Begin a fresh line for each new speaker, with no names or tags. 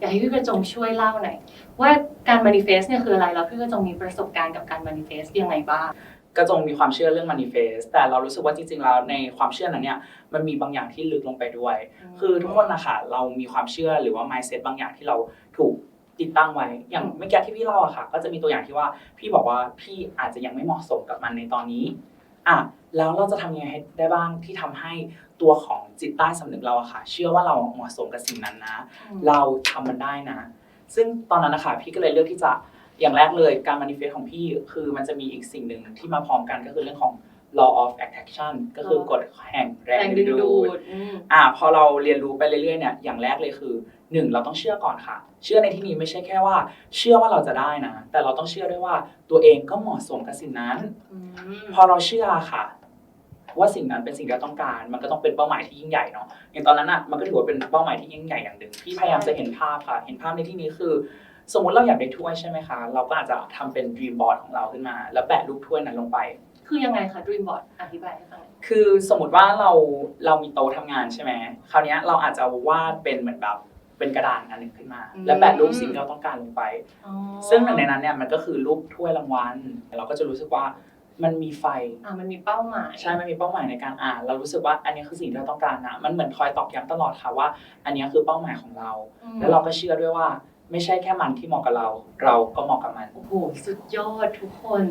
อยากให้พี่กระจงช่วยเล่าหน่อยว่าการ manifest เนี่ยคืออะไรแล้วพี่กระจงมีประสบการณ์กับการ manifest ยังไงบ้าง
กระจงมีความเชื่อเรื่อง manifest แต่เรารู้สึกว่าจริงๆแล้วในความเชื่อนั้นเนี่ยมันมีบางอย่างที่ลึกลงไปด้วย คือทุกคนนะคะเรามีความเชื่อหรือว่า mindset บางอย่างที่เราถูกติดตั้งไว้ อย่างเมื่อกี้ที่พี่เล่าอะค่ะ ก็จะมีตัวอย่างที่ว่าพี่บอกว่าพี่อาจจะยังไม่เหมาะสมกับมันในตอนนี้ อะแล้วเราจะทำยังไงให้ได้บ้างที่ทำให้ตัวของจิตใต้สำนึกเราอะค่ะ เชื่อว่าเราเหมาะสมกับสิ่งนั้นนะ เราทำมันได้นะ ซึ่งตอนนั้นนะคะพี่ก็เลยเลือกที่จะอย่างแรกเลยการ manifest ของพี่คือมันจะมีอีกสิ่งหนึ่งที่มาพร้อมกันก็คือเรื่องของ law of attraction ก็คือกฎแห่งแร
แรง
ง
ดึ
ดึ
ง
ง
ดู
ดู
ด
ด
อืม
อ่าพอเราเรียนรู้ไปเรื่อยๆเนี่ยอย่างแรกเลยคือหนึ่งเราต้องเชื่อก่อนค่ะ เชื่อในที่นี้ไม่ใช่แค่ว่า เชื่อว่าเราจะได้นะ แต่เราต้องเชื่อด้วยว่าตัวเองก็เหมาะสมกับสิ่งนั้น
อืม
พอเราเชื่อค่ะ ว่าสิ่งนั้นเป็นสิ่งที่เราต้องการ มันก็ต้องเป็นเป้าหมายที่ยิ่งใหญ่เนาะอย่างตอนนั้นอะมันก็ถือว่าเป็นเป้าหมายที่ยิ่งใหญ่อย่างหนึ่งที่พยายามจะเห็นภาพค่ะ เห็นภาพในที่นี้คือ สมมุติเราอยากได้ถ้วยใช่ไหมคะ เราก็อาจจะทำเป็น dream board ของเราขึ้นมา แล้วแปะรูปถ้วยนั้นลงไป
คือยังไงคะ dream board อธิบายให้ฟังหน่อย
คือสมมติว่าเราเรามีโต๊ะทำงานใช่ไหมคราวเนี้ยเราอาจจะวาดเป็นเหมือนแบบเป็นกระดานอันหนึ่งขึ้นมา แล้วแปะรูปสิ่งที่เราต้องการลงไป
อ๋อ
ซึ่งหนึ่งในนั้นเนี่ยมันก็คือรูปถ้วยรางวัลเราก็จะรู้สึกว่ามันมีไฟ
อ่ามันมีเป้าหมาย
ใช่ มันมีเป้าหมายในการอ่าน เรารู้สึกว่าอันนี้คือสิ่งที่เราต้องการนะ มันเหมือนคอยตอกย้ำตลอดค่ะว่า อันนี้คือเป้าหมายของเรา
อืม
แล้วเราก็เชื่อด้วยว่า ไม่ใช่แค่มันที่เหมาะกับเรา เราก็เหมาะกับมัน
โอ้โหสุดยอดทุกคน